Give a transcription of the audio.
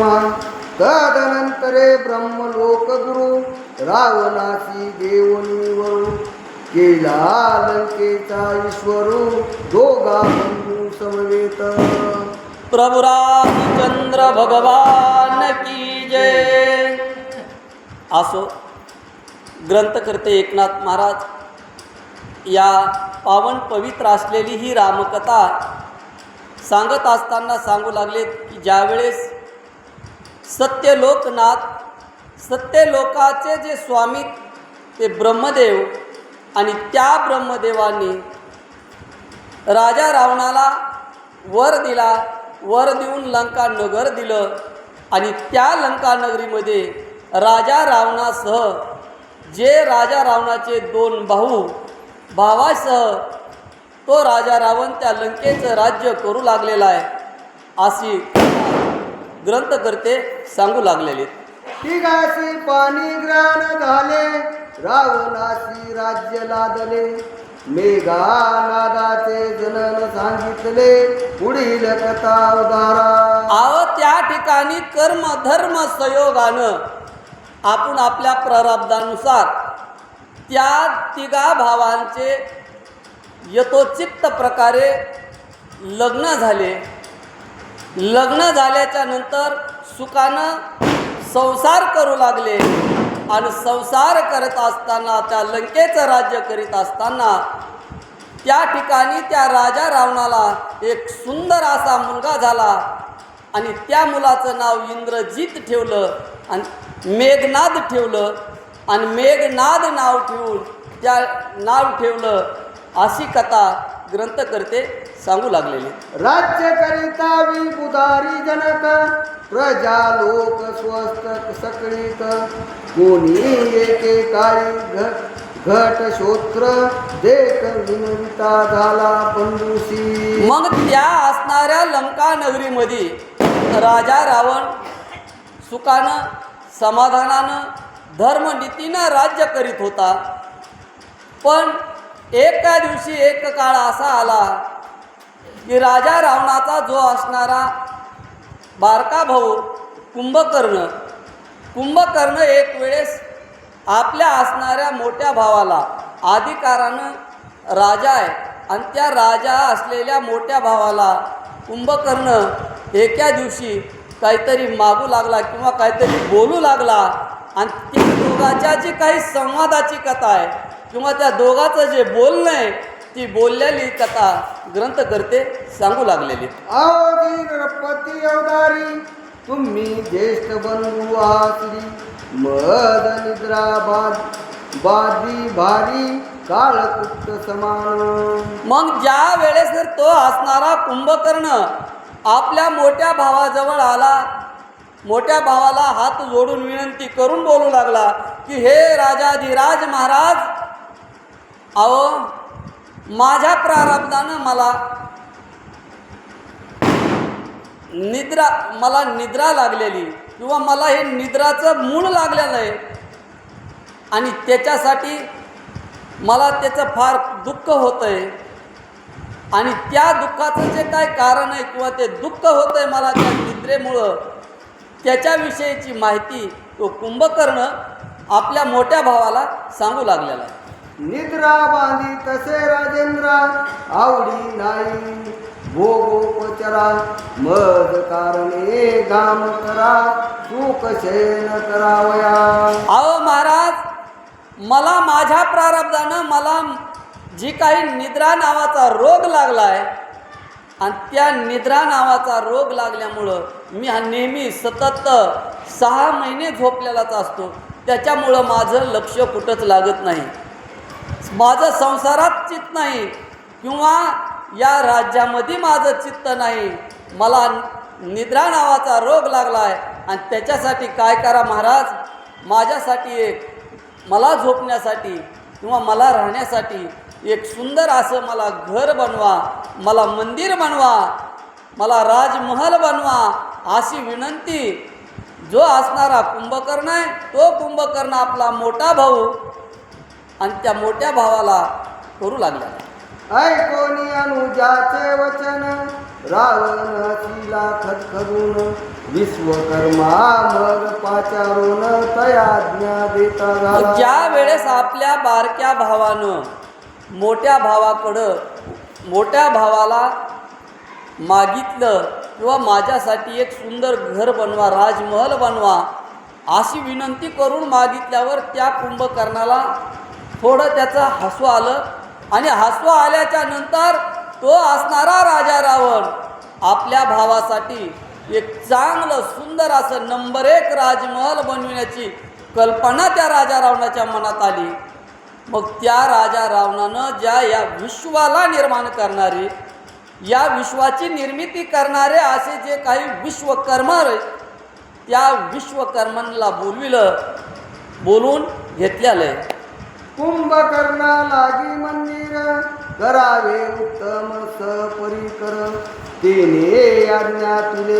तदनंतरे ब्रह्मलोकगुरु रावणासी देवनीवरू केला लंकेचा ईश्वरू दोघा बंधू समवेत। प्रभुरामचंद्र भगवान की जय। असो ग्रंथकर्ते एकनाथ महाराज या पावन पवित्र असलेली ही रामकथा सांगत असताना सांगू लागलेत की ज्यावेळेस सत्यलोकनाथ सत्यलोकाचे जे स्वामी ते ब्रह्मदेव आणि त्या ब्रह्मदेवाने राजा रावणाला वर दिला वर देऊन लंका नगर दिलं आणि त्या लंका नगरीमध्ये राजा रावणासह जे राजा रावणाचे दोन भाऊ भावासह तो राजा रावण त्या लंकेचं राज्य करू लागलेला आहे. अशी ग्रंथकर्ते सांगू लागलेले. तिघासी पाणी ग्राण झाले रावणासी राज्य लादले. मेघानादाचे जनन सांगितले पुढील कथा उदारा आव त्या ठिकाणी कर्म धर्म संयोगानं आपण आपल्या प्रारब्धानुसार त्या तिघा भावांचे यथोचित प्रकारे लग्न झाले. लग्न झाल्याच्यानंतर सुखानं संसार करू लागले. आणि संसार करत असताना त्या लंकेचं राज्य करीत असताना त्या ठिकाणी त्या राजा रावणाला एक सुंदर असा मुलगा झाला. आणि त्या मुलाचं नाव इंद्रजित ठेवलं आणि मेघनाद ठेवलं. आणि मेघनाद नाव ठेवून त्या नाव ठेवलं अशी कथा ग्रंथकर्ते सांगू लागलेली. राज्य करिता विबुधारी जनक प्रजा लोक स्वस्त सकळीत. कोणी एके काळी घट श्रोत्र देख विनविता झाला बंधुसी मग त्या असणाऱ्या लंका नगरीमध्ये राजा रावण सुखानं समाधानानं धर्मनीतीनं राज्य करीत होता. पण एका दिवशी एक काळ असा आला की राजा रावणाचा जो असणारा बारका भाऊ कुंभकर्ण कुंभकर्ण एक वेळेस आपल्या असणाऱ्या मोठ्या भावाला अधिकारानं राजा आहे. आणि त्या राजा असलेल्या मोठ्या भावाला कुंभकर्ण एका दिवशी काहीतरी मागू लागला किंवा काहीतरी बोलू लागला. आणि त्या दोघाच्या जी काही संवादाची कथा आहे किंवा त्या दोघाचं जे बोलणं आहे ती बोललेली कथा ग्रंथकर्ते सांगू लागलेली. गणपती अवतारी तुम्ही ज्येष्ठ बंधू आसरी मद निद्रा बाद भारी काळकुट्ट समान. मग ज्या वेळेस जर तो असणारा कुंभकर्ण आपल्या मोठ्या भावाजवळ आला मोठ्या भावाला हात जोडून विनंती करून बोलू लागला की हे राजाधिराज महाराज अहो माझ्या प्रारब्धानं मला निद्रा मला निद्रा लागलेली किंवा मला हे निद्राचं मूळ लागलेलं आहे आणि त्याच्यासाठी मला त्याचं फार दुःख होतं आहे आणि त्या दुःखाचं जे काय कारण आहे किंवा ते दुःख होतं आहे मला त्या निद्रेमुळं त्याच्याविषयीची माहिती तो कुंभकर्ण आपल्या मोठ्या भावाला सांगू लागलेला आहे. निद्रा बांधी तसे राजेंद्रा आवडी नाही. भोगोपचरा मद कारणे गाम करा सुख शयन करावया. अहो महाराज मला माझ्या प्रारब्धानं मला जी काही निद्रा नावाचा रोग लागला आहे आणि त्या निद्रा नावाचा रोग लागल्यामुळं मी हा नेहमी सतत सहा महिने झोपलेलाच असतो. त्याच्यामुळं माझं लक्ष कुठंच लागत नाही. माझं संसारात चित्त नाही किंवा या राज्यामध्ये माझं चित्त नाही. मला निद्रा नावाचा रोग लागला आहे आणि त्याच्यासाठी काय करा महाराज? माझ्यासाठी एक मला झोपण्यासाठी किंवा मला राहण्यासाठी एक सुंदर असं मला घर बनवा मला मंदिर बनवा मला राजमहल बनवा अशी विनंती. जो असणारा कुंभकर्ण आहे तो कुंभकर्ण आपला मोठा भाऊ आणि त्या मोठ्या भावाला करू लागला. ऐकोनी अनुजाचे वचन? रावण तिला खदखदून विश्वकर्मा मग पाचारून तयाज्ञा देता झाला ज्या वेळेस आपल्या बारक्या भावानं मोठ्या भावाकडं मोठ्या भावाला मागितलं किंवा माझ्यासाठी एक सुंदर घर बनवा राजमहल बनवा अशी विनंती करून मागितल्यावर त्या कुंभकर्णाला थोडं त्याचं हसू आलं. आणि हसू आल्याच्यानंतर तो असणारा राजा रावण आपल्या भावासाठी एक चांगलं सुंदर असं नंबर एक राजमहल बनविण्याची कल्पना त्या राजा रावणाच्या मनात आली. मग त्या राजा रावणानं ज्या या विश्वाला निर्माण करणारे या विश्वाची निर्मिती करणारे असे जे काही विश्वकर्मा त्या विश्वकर्मांना बोलविलं बोलून घेतलेलं आहे. कुंभकर्णा लागी मंदिर करावे उत्तम सपरी कर तेने आज्ञा तुले